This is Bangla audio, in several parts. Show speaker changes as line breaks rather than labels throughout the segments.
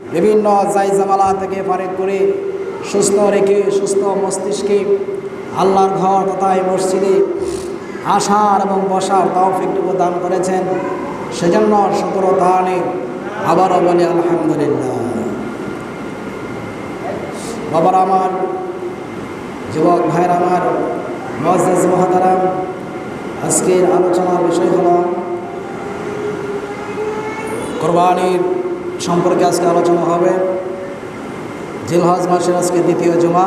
বিভিন্ন জাইজামালা থেকে ফারেক করে সুস্থ রেখে, সুস্থ মস্তিষ্কে আল্লাহর ঘর তথা এই মসজিদে আসার এবং বসার তৌফিকটুকু দান করেছেন। সেজন্য শুক্র তাহলে আবারও বলি আলহামদুলিল্লাহ। বাবার আমার, যুবক ভাইয়ের আমার মজাজ মহাতারাম, আজকের আলোচনার বিষয় হল, কোরবানির সম্পর্কে আজকে আলোচনা হবে। জিলহজ মাসের আজকে দ্বিতীয় জমা।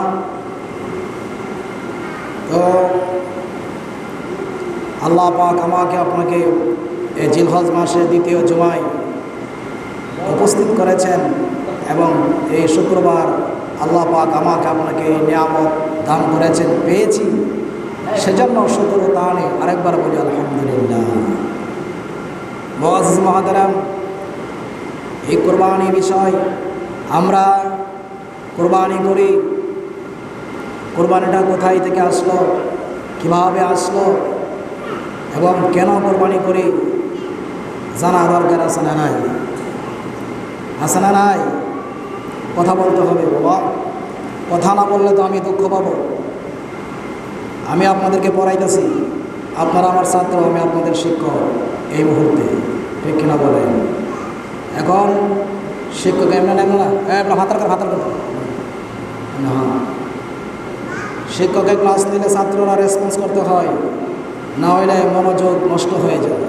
তো আল্লাহ পাক আমাকে আপনাকে এই জিলহজ মাসের দ্বিতীয় জমায় উপস্থিত করেছেন এবং এই শুক্রবার আল্লাহ পাক আমাকে আপনাকে এই নিয়ামত দান করেছেন। পেয়েছি। সেজন্য শুক্র তাহলে আরেকবার বলি, আলহামদুলিল্লাহ। মোয়াজ মহাদারাম এই কোরবানি বিষয় আমরা কোরবানি করি। কোরবানিটা কোথায় থেকে আসলো? কীভাবে আসলো? এবং কেন কোরবানি করি? জানা দরকার আছে না নাই? আছে না নাই? কথা বলতে হবে বাবা। কথা না বললে তো আমি দুঃখ পাবো। আমি আপনাদেরকে পড়াইতেছি। আপনারা আমার ছাত্র, আমি আপনাদের শিক্ষক। এই মুহূর্তে, ঠিক কিনা বলেন? এখন শিক্ষক এমনি না এমনি হাতার কর হাতার কর। না। শিক্ষকের ক্লাস নিলে ছাত্ররা রেসপন্স করতে হয়, না হইলে মনোযোগ নষ্ট হয়ে যায়।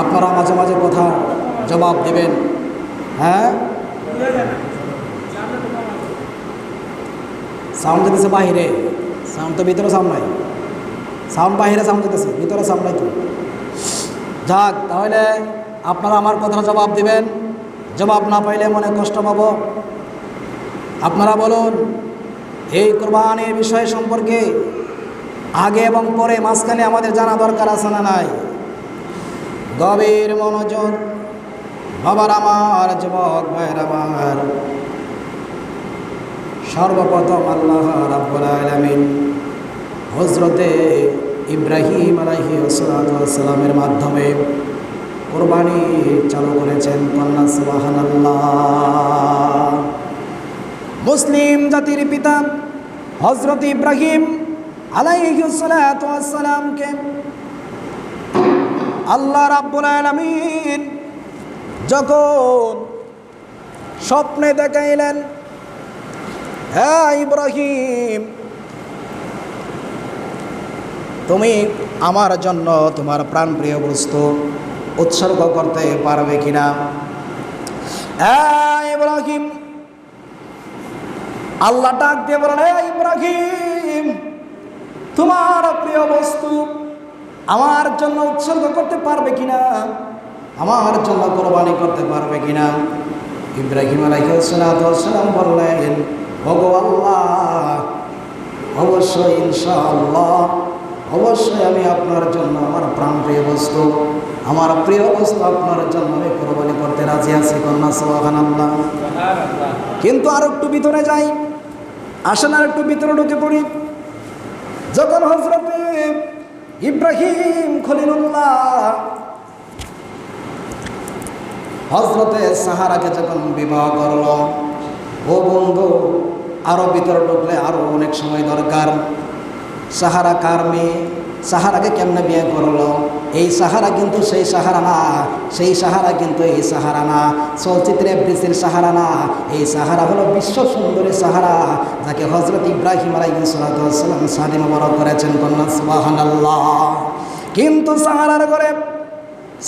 আপনারা মাঝে মাঝে কথা জবাব দেবেন। হ্যাঁ? সাউন্ড যেতেছে বাহিরে। সাউন্ড তো ভিতরে সাউন্ড নাই। সাউন্ড বাহিরে সাউন্ড যেতেছে ভিতরে সাউন্ড নাই তো। যাক, তাহলে আপনারা আমার কথা জবাব দিবেন। জবাব না পাইলে মনে কষ্ট পাব। আপনারা বলুন, এই কোরবানির বিষয় সম্পর্কে আগে এবং পরে মাঝখানে আমাদের জানা দরকার আছে না নাই? গভীর মনোযোগ, বাবার আমার, যুবক ভাইয়ের আমার। সর্বপ্রথম আল্লাহ রাব্বুল হজরতে ইব্রাহিম আলাইহি মাধ্যমে কোরবানি চালু করেছেন মুসলিম জাতির পিতা হজরত ইব্রাহিম আলাইসালামকে আল্লাহ রাব্বুল আলামিন যখন স্বপ্নে দেখাইলেন হ্যাঁ ইব্রাহিম, তুমি আমার জন্য তোমার প্রাণপ্রিয় বস্তু উৎসর্গ করতে পারবে কিনা? ইব্রাহিম, আল্লাহ ডাক দিয়ে বলেন "হে ইব্রাহিম, তোমার প্রিয় বস্তু আমার জন্য উৎসর্গ করতে পারবে কিনা? আমার জন্য কোরবানি করতে পারবে কিনা? ইব্রাহিম আলাইসালাম বললেন ভগো আল্লাহ, অবশ্যই ইনশাআল্লাহ, অবশ্যই আমি আপনার জন্য আমার প্রাণ প্রিয় বস্তু। আমার প্রিয় বস্তু আপনার জন্য আমি কোরবানি করতে রাজি আছি কন্যা সোহান আল্লাহ কিন্তু আর একটু ভিতরে যাই আসেন আর একটু ভিতরে ঢুকে পড়ি। যখন হজরত ইব্রাহিম খলিলুল্লাহ হজরতে সাহারাকে যখন বিবাহ করল ও বন্ধু আরও ভিতরে ঢুকলে আরও অনেক সময় দরকার। সাহারা কার মেয়ে? সাহারাকে কেমনে বিয়ে করল? এই সাহারা কিন্তু সেই সাহারা না, সেই সাহারা কিন্তু এই সাহারা না। চলচ্চিত্রে ব্রিসের সাহারা না, এই সাহারা হলো বিশ্ব সুন্দরী সাহারা, যাকে হজরত ইব্রাহিম আলাইসালাম সাদি মোবারক করেছেন কন্যা কিন্তু সাহারার ঘরে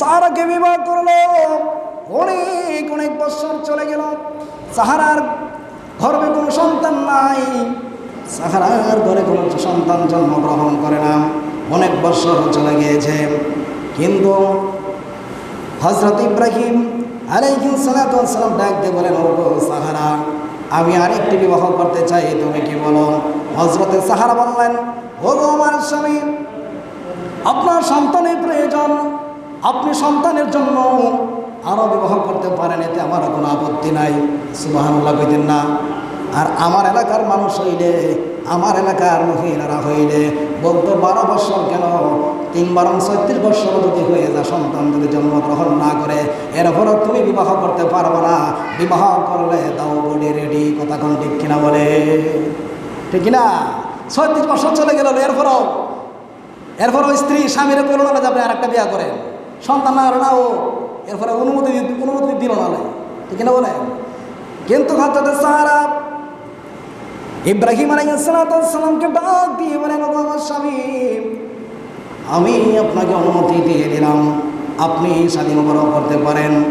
সাহারাকে বিবাহ করল। অনেক অনেক বছর চলে গেল। সাহারার গর্বে কোনো সন্তান নাই। সাহারার ঘরে কোনো সন্তান জন্মগ্রহণ করে না। অনেক বছর চলে গিয়েছে। কিন্তু হজরত ইব্রাহিম আলাইহিম সালাম ডাক দিয়ে বলেন, ও সাহারা, আমি আরেকটি বিবাহ করতে চাই, তুমি কি বলো? হজরতে সাহারা বললেন, ও আমার স্বামী, আপনার সন্তানের প্রয়োজন। আপনি সন্তানের জন্য আরও বিবাহ করতে পারেন, এতে আমার কোনো আপত্তি নাই। সুবাহান্লাহ কইতেন না। আর আমার এলাকার মানুষ হইলে, আমার এলাকার মহিলারা হইলে বলতো, বারো বছর কেন? তিন বরং ছত্রিশ বছর যদি হয়ে যা সন্তান যদি জন্মগ্রহণ না করে এরপরও তুমি বিবাহ করতে পারবে না। বিবাহ করলে দাও বডি রেডি কথা কোন ঠিক কিনা বলে? ঠিক কিনা? ছত্রিশ বছর চলে গেল এরপরও এরপর ওই স্ত্রী স্বামীর করল যাবে আর একটা বিয়া করেন সন্তান না না ও এরপরে অনুমতি অনুমতি দিল না ঠিক কিনা বলে? কিন্তু হজরত সাহারা ইব্রাহিম আলাইসালামকে ডাক দিয়ে বলেন "ওগো আমার স্বামী, আমি আপনাকে অনুমতি দিয়ে দিলাম। আপনি স্বাধীন বড় করতে পারেন।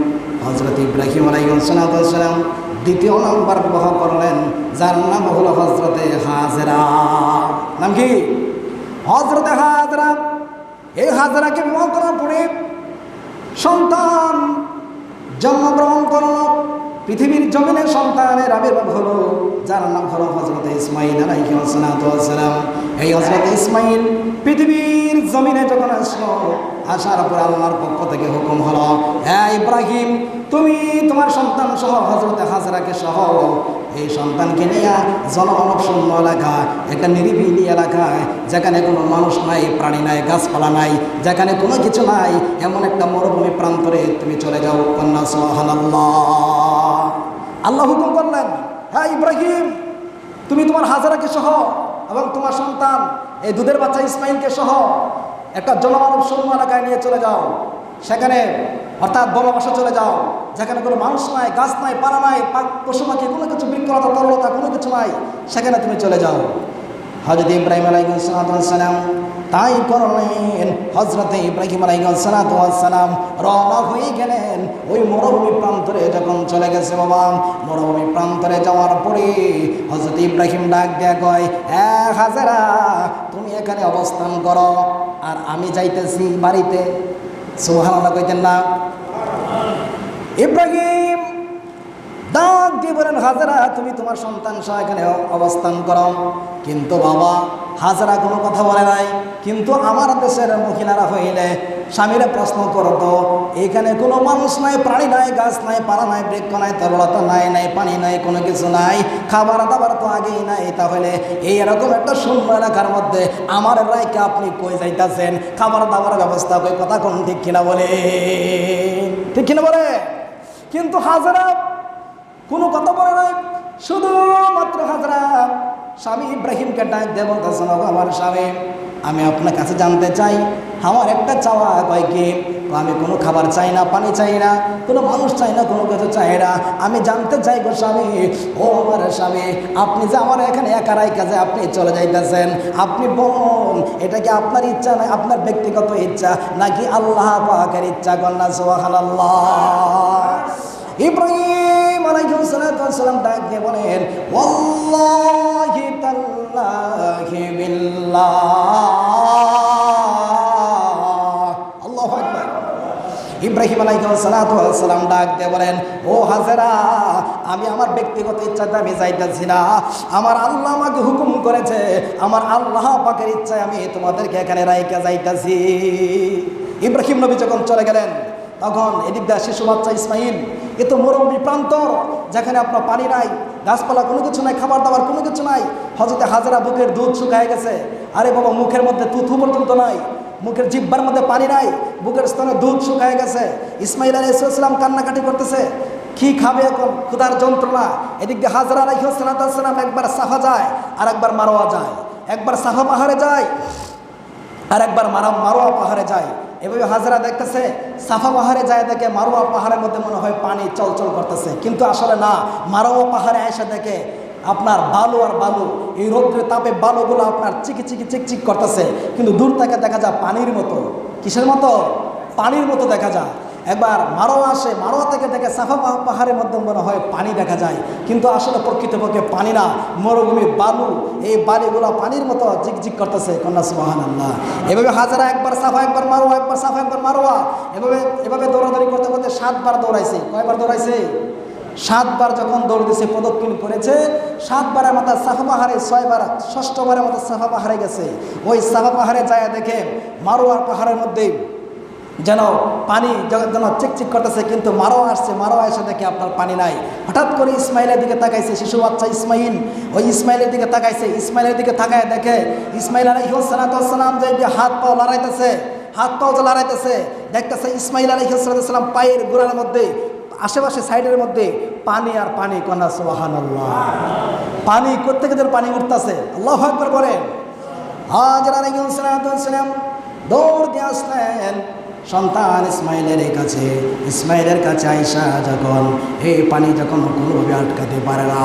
হজরত ইব্রাহিম আলাইসালাম দ্বিতীয় নাম্বার বিবাহ করলেন, যার নাম হল হজরতে হাজরা। নাম কি? হজরতে হাজরা। এই হাজরাকে বিবাহ পরে সন্তান জন্মগ্রহণ করল। পৃথিবীর জমিনের সন্তানের আবির্ভাব হলো, যার নাম হলো হজরত ইসমাইল আলাইসালাম এই হজরত ইসমাইল পৃথিবীর জমিনে যখন আসলো, আসার পর আল্লাহর পক্ষ থেকে হুকুম হলো হ্যাঁ ইব্রাহিম তুমি তোমার সন্তান সহ হজরতে হাজরাকে সহ এই সন্তানকে নিয়ে জনমানব শূন্য এলাকা, একটা নিরিবিলি এলাকায় যেখানে কোনো মানুষ নাই, প্রাণী নাই, গাছপালা নাই, যেখানে কোনো কিছু নাই, এমন একটা মরুভূমি প্রান্তরে তুমি চলে যাও। কন্যা সোহানাল্লাহ আল্লাহ হুকুম করলেন হ্যাঁ ইব্রাহিম, তুমি তোমার হাজারাকে সহ এবং তোমার সন্তান, এই দুধের বাচ্চা ইসমাইলকে সহ একটা জনমানব শূন্য এলাকায় নিয়ে চলে যাও। সেখানে অর্থাৎ বনবাসা চলে যাও। যেখানে কোনো মানুষ নাই, গাছ নাই, পাড়া নাই পশু পাখি, কোনো কিছু বৃক্ষলতা, তরলতা, কোনো কিছু নাই, সেখানে তুমি চলে যাও। হজরত ইব্রাহিম আলাইসালাম তাই করলেন। হজরত ইব্রাহিম আলাইসালাম রওনা হয়ে গেলেন। ওই মরুভূমি প্রান্তরে যখন চলে গেছে বাবা, মরুভূমি প্রান্তরে যাওয়ার পরে হজরত ইব্রাহিম ডাক দেয়া কয় এক হাজারা, তুমি এখানে অবস্থান করো, আর আমি যাইতেছি বাড়িতে। সোহানা কইতেন না। ইব্রাহিম, ডাক দিয়ে বলেন, হাজারা, তুমি তোমার সন্তান সহ এখানে অবস্থান করো। কিন্তু বাবা, হাজারা কোনো কথা বলে নাই। কিন্তু আমার দেশের মহিলারা হইলে স্বামীরা প্রশ্ন করতো, এখানে কোনো মানুষ নাই, প্রাণী নাই, গাছ নাই পাড়া নাই, বৃক্ষ নাই, তরলতা নাই নাই, পানি নাই, কোনো কিছু নাই, খাবার দাবার তো আগেই নাই। তাহলে এই এরকম একটা শূন্য এলাকার মধ্যে আমার রায়কে আপনি কই যাইতাছেন? খাবার দাবার ব্যবস্থা কই? কথা কোন ঠিক কিনা বলে ঠিক কিনা বলে কিন্তু হাজরা কোনো কথা বলে নাই। শুধুমাত্র হাজরা স্বামী ইব্রাহিমকে ডাক দেব আমার স্বামী, আমি আপনার কাছে জানতে চাই, আমার একটা চাওয়া কয় কি? তো আমি কোনো খাবার চাই না, পানি চাই না, কোনো মানুষ চাই না, কোনো কিছু চাই না। আমি জানতে চাই গো স্বামী, ও আমার স্বামী, আপনি যে আমার এখানে একারাই কাজে আপনি চলে যাইতেছেন, আপনি বলুন এটা কি আপনার ইচ্ছা না আপনার ব্যক্তিগত ইচ্ছা, নাকি আল্লাহ পাকের ইচ্ছা কন্যা সোহান আল্লাহ ইব্রাহিম আলাইহিসসালাম ডাক বলেন বিল্লাহ। ইব্রাহিম ডাক দিয়ে বলেন, ও হাজেরা, আমি আমার ব্যক্তিগত ইচ্ছাতে আমি যাইতেছি না। আমার আল্লাহ আমাকে হুকুম করেছে, আমার আল্লাহ পাকের ইচ্ছায় আমি তোমাদেরকে এখানে রাইকা যাইতেছি। ইব্রাহিম নবী যখন চলে গেলেন, তখন এদিক দিয়ে শিশু বাচ্চা ইসমাইল, এ তো মরুভূমি প্রান্তর যেখানে আপনার পানি নাই, গাছপালা কোনো কিছু নাই, খাবার দাবার কোনো কিছু নাই। হজরতে হাজারা বুকের দুধ শুকায় গেছে, আরে বাবা, মুখের মধ্যে তুথু পর্যন্ত নাই। মুখের জিব্বার মধ্যে পানি নাই, বুকের স্থানে দুধ শুকায় গেছে। ইসমাইল আলী ইসলাম কান্নাকাটি করতেছে, কি খাবে এখন? ক্ষুধার যন্ত্রণা। এদিকে হাজরা হাজারা আলাইসালাম একবার সাফা যায় আর একবার মারোয়া যায়। একবার সাফা পাহাড়ে যায় আর একবার মারা, মারোয়া পাহাড়ে যায়। এভাবে হাজরা দেখতেছে, সাফা পাহাড়ে যায় দেখে মারোয়া পাহাড়ের মধ্যে মনে হয় পানি চলচল করতেছে। কিন্তু আসলে না, মারোয়া পাহাড়ে এসে দেখে আপনার বালু আর বালু, এই রৌদ্রের তাপে বালুগুলো আপনার চিকি চিকি চিকচিক করতেছে। কিন্তু দূর থেকে দেখা যায় পানির মতো। কিসের মতো? পানির মতো দেখা যায়। একবার মারোয়া আসে, মারোয়া থেকে দেখে সাফা পাহাড়ের মধ্যে মনে হয় পানি দেখা যায়। কিন্তু আসলে প্রকৃতপক্ষে পানি না, মরুভূমি বালু, এই বালিগুলো পানির মতো জিকজিক করতেছে। কন্যা সুবাহান আল্লাহ এভাবে হাজারা একবার সাফা, একবার মারোয়া, একবার সাফা, একবার মারোয়া। এভাবে এভাবে দৌড়াদৌড়ি করতে করতে সাতবার দৌড়াইছে। কয়বার দৌড়াইছে? সাতবার যখন দৌড় দিছে, প্রদক্ষিণ করেছে, সাতবারের মাথা সাফা পাহাড়ে, ছয়বার, ষষ্ঠবারের মতো সাফা পাহাড়ে গেছে। ওই সাফা পাহাড়ে যায় দেখে মারোয়ার পাহাড়ের মধ্যে যেন পানি যেন চিকচিক করতেছে, কিন্তু মারো আসছে। মারো এসে দেখে আপনার পানি নাই। হঠাৎ করে ইসমাইলের দিকে তাকাইছে শিশু বাচ্চা ইসমাইল। ওই ইসমাইলের দিকে তাকাইছে। ইসমাইলের দিকে তাকায় দেখে ইসমাইল আলাইহিসসালাম যে যে হাত পাও লড়াইতেছে, হাত পাও যে লড়াইতেছে, দেখতেছে ইসমাইল আলহিসাম পায়ের গোড়ার মধ্যে আশেপাশে সাইডের মধ্যে পানি আর পানি কন্যা সোহান পানি কোথেকে যেন পানি উঠতেছে। আল্লাহ আকবর বলেন। হাজরা দৌড় দিয়ে আসলেন সন্তান ইসমাইলের কাছে। ইসমাইলের কাছে আইসা যখন এই পানি যখন কোনোভাবে আটকাতে পারে না,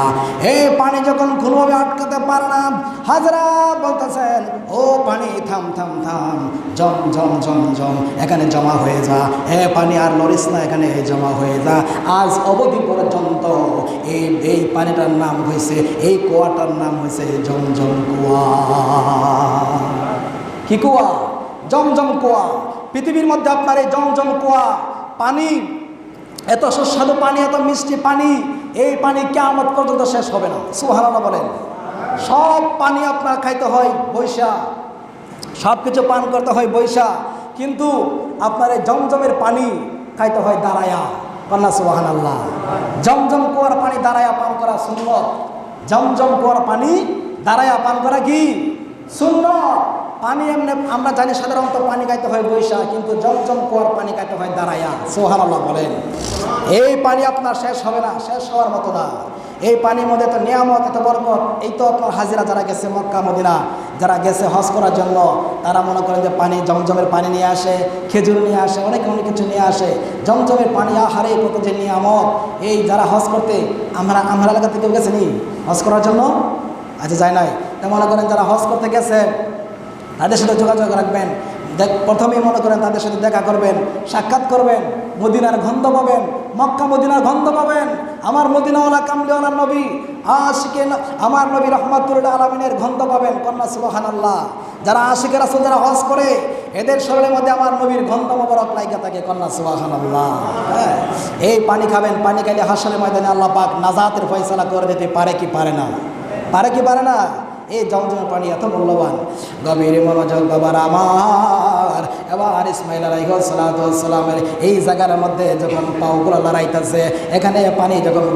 এই পানি যখন কোনোভাবে আটকাতে পারে না, হাজরা বলতেছেন, ও পানি, থাম থাম থাম, জম জম জম জম, এখানে জমা হয়ে যা। এ পানি আর লরিস না, এখানে জমা হয়ে যা। আজ অবধি পর্যন্ত এই এই পানিটার নাম হয়েছে এই কুয়াটার নাম হয়েছে জমজম কুয়া। কি কুয়া? জমজম কুয়া। পৃথিবীর মধ্যে আপনার এই জমজম কুয়া, পানি, এত সুস্বাদু পানি, এত মিষ্টি পানি, এই পানি কেমন পর্যন্ত শেষ হবে না। সুহারানা বলেন। সব পানি আপনার খাইতে হয় বৈশা সব কিছু পান করতে হয় বৈশা, কিন্তু আপনার এই জমজমের পানি খাইতে হয় দাঁড়ায়া। কন্যা সুবাহান আল্লাহ জমজম কুয়ার পানি দাঁড়ায়া পান করা সুন্নত। জমজম কুয়ার পানি দাঁড়ায়া পান করা কি? সুন্নত। পানি এমনি, আমরা জানি সাধারণত পানি খাইতে হয় বৈশা, কিন্তু জমজম কুয়ার পানি খাইতে হয় দাঁড়ায়া। সোহান আল্লাহ বলেন। এই পানি আপনার শেষ হবে না, শেষ হওয়ার মতো না। এই পানির মধ্যে তো নিয়ামত, এত বরকত, এই তো আপনার হাজিরা যারা গেছে মক্কা, মদিনা, যারা গেছে হজ করার জন্য, তারা মনে করেন যে পানি, জমজমের পানি নিয়ে আসে, খেজুর নিয়ে আসে, অনেক অনেক কিছু নিয়ে আসে। জমজমের পানি আহারে কত যে নিয়ামত। এই যারা হজ করতে, আমরা আমরা এলাকা থেকে গেছে নি? হজ করার জন্য? আচ্ছা যায় নাই। তা মনে করেন যারা হজ করতে গেছে, তাদের সাথে যোগাযোগ রাখবেন। দেখ, প্রথমেই মনে করেন তাদের সাথে দেখা করবেন, সাক্ষাৎ করবেন, মদিনার গন্ধ পাবেন, মক্কা মদিনার গন্ধ পাবেন। আমার মদিনাওয়ালা, কামলিওয়ালার নবী, আশিকে আমার নবী রহমাতুল্লাহ আলমিনের গন্ধ পাবেন, কন্যা সুবাহান আল্লাহ যারা আশিকের আসল যারা হজ করে, এদের শরীরের মধ্যে আমার নবীর গন্ধ মোবারক লাইকা থাকে, কন্যা সুবাহান আল্লাহ হ্যাঁ এই পানি খাবেন, পানি খাইলে হাসলে ময়দানে আল্লাহ পাক নাজাতের ফয়সালা করে দিতে পারে কি পারে না? পারে কি পারে না? এই জমজমের পানি এত মূল্যবান। গভীর মনোযোগ বাবার আমার। এবার ইসমাইল আলাইসালামের এই জায়গার মধ্যে যখন পাওগুলো লড়াইতেছে, এখানে পানি যখন